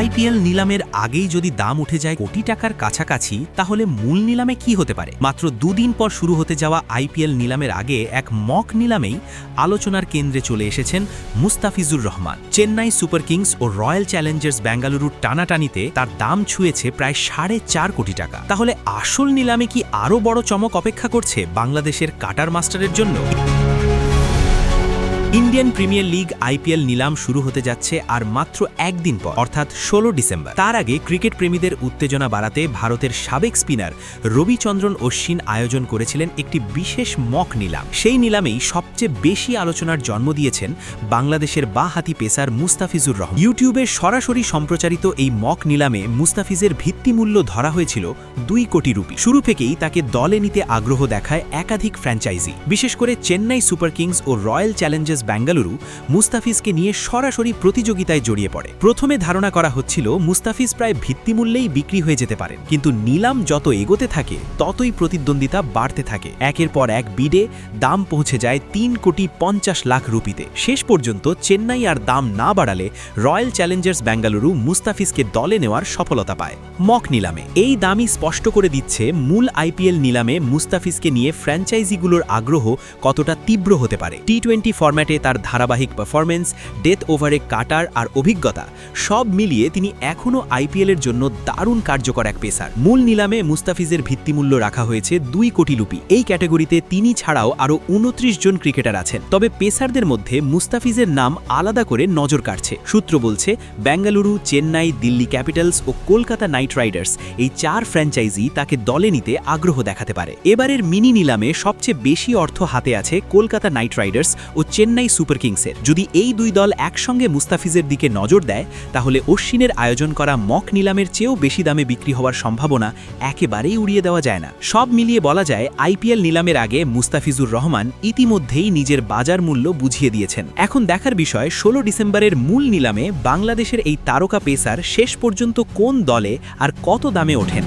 IPL নিলামের আগেই যদি দাম উঠে যায় কোটি টাকার কাছাকাছি, তাহলে মূল নিলামে কি হতে পারে? মাত্র দুদিন পর শুরু হতে যাওয়া আইপিএল নিলামের আগে এক মক নিলামেই আলোচনার কেন্দ্রে চলে এসেছেন মুস্তাফিজুর রহমান। চেন্নাই সুপার কিংস ও রয়্যাল চ্যালেঞ্জার্স বেঙ্গালুরুর টানাটানিতে তার দাম ছুঁয়েছে প্রায় সাড়ে চার কোটি টাকা। তাহলে আসল নিলামে কি আরও বড় চমক অপেক্ষা করছে বাংলাদেশের কাটার মাস্টারের জন্য? ইন্ডিয়ান প্রিমিয়ার লিগ আইপিএল নিলাম শুরু হতে যাচ্ছে আর মাত্র একদিন পর, অর্থাৎ ষোলো ডিসেম্বর। তার আগে ক্রিকেট প্রেমীদের উত্তেজনা বাড়াতে ভারতের সাবেক স্পিনার রবিচন্দ্রন অশ্বিন আয়োজন করেছিলেন একটি বিশেষ মক নিলাম। সেই নিলামেই সবচেয়ে বেশি আলোচনার জন্ম দিয়েছেন বাংলাদেশের বা হাতি পেসার মুস্তাফিজুর রহমান। ইউটিউবে সরাসরি সম্প্রচারিত এই মক নিলামে মুস্তাফিজের ভিত্তিমূল্য ধরা হয়েছিল দুই কোটি রুপি। শুরু থেকেই তাকে দলে নিতে আগ্রহ দেখায় একাধিক ফ্র্যাঞ্চাইজি। বিশেষ করে চেন্নাই সুপার কিংস ও রয়্যাল চ্যালেঞ্জার্স বেঙ্গালুরু মুস্তাফিজকে নিয়ে সরাসরি প্রতিযোগিতায় জড়িয়ে পড়ে। প্রথমে ধারণা করা হচ্ছিল মুস্তাফিজ প্রায় ভিত্তিমূল্যেই বিক্রি হয়ে যেতে পারেন কিন্তু নিলাম যত এগোতে থাকে, ততই প্রতিদ্বন্দ্বিতা বাড়তে থাকে। একের পর এক বিডে দাম পৌঁছে যায় তিন কোটি পঞ্চাশ লাখ রুপিতে। শেষ পর্যন্ত চেন্নাই আর দাম না বাড়ালে রয়্যাল চ্যালেঞ্জার্স বেঙ্গালুরু মুস্তাফিজকে দলে নেওয়ার সফলতা পায়। মক নিলামে। এই দামই স্পষ্ট করে দিচ্ছে মূল আইপিএল নিলামে মুস্তাফিজকে নিয়ে ফ্র্যাঞ্চাইজিগুলোর আগ্রহ কতটা তীব্র হতে পারে। টি টোয়েন্টি ফরম্যাটে তার ধারাবাহিক পারফরমেন্স ডেথ ওভারে কাটার আর অভিজ্ঞতা, সব মিলিয়ে তিনি এখনও আইপিএলের জন্য দারুণ কার্যকর এক পেসার। মূল নিলামে মুস্তাফিজের ভিত্তিমূল্য রাখা হয়েছে দুই কোটি রুপি। এই ক্যাটাগরিতে তিনি ছাড়াও আরও উনত্রিশ জন ক্রিকেটার আছেন। তবে পেসারদের মধ্যে মুস্তাফিজের নাম আলাদা করে নজর কাটছে সূত্র বলছে, বেঙ্গালুরু, চেন্নাই, দিল্লি ক্যাপিটালস ও কলকাতা নাইট রাইডার্স এই চার ফ্র্যাঞ্চাইজি তাকে দলে নিতে আগ্রহ দেখাতে পারে। এবারের মিনি নিলামে সবচেয়ে বেশি অর্থ হাতে আছে কলকাতা নাইট রাইডার্স ও চেন্নাই সুপার কিংসের। যদি এই দুই দল একসঙ্গে মুস্তাফিজের দিকে নজর দেয়, তাহলে অশ্বিনের আয়োজন করা মক নিলামের চেয়েও বেশি দামে বিক্রি হওয়ার সম্ভাবনা একেবারেই উড়িয়ে দেওয়া যায় না। সব মিলিয়ে বলা যায়, আইপিএল নিলামের আগে মুস্তাফিজুর রহমান ইতিমধ্যেই নিজের বাজার মূল্য বুঝিয়ে দিয়েছেন। এখন দেখার বিষয়, ষোলো ডিসেম্বরের মূল নিলামে বাংলাদেশের এই তারকা পেসার শেষ পর্যন্ত কোন দলে আর কত দামে ওঠেন?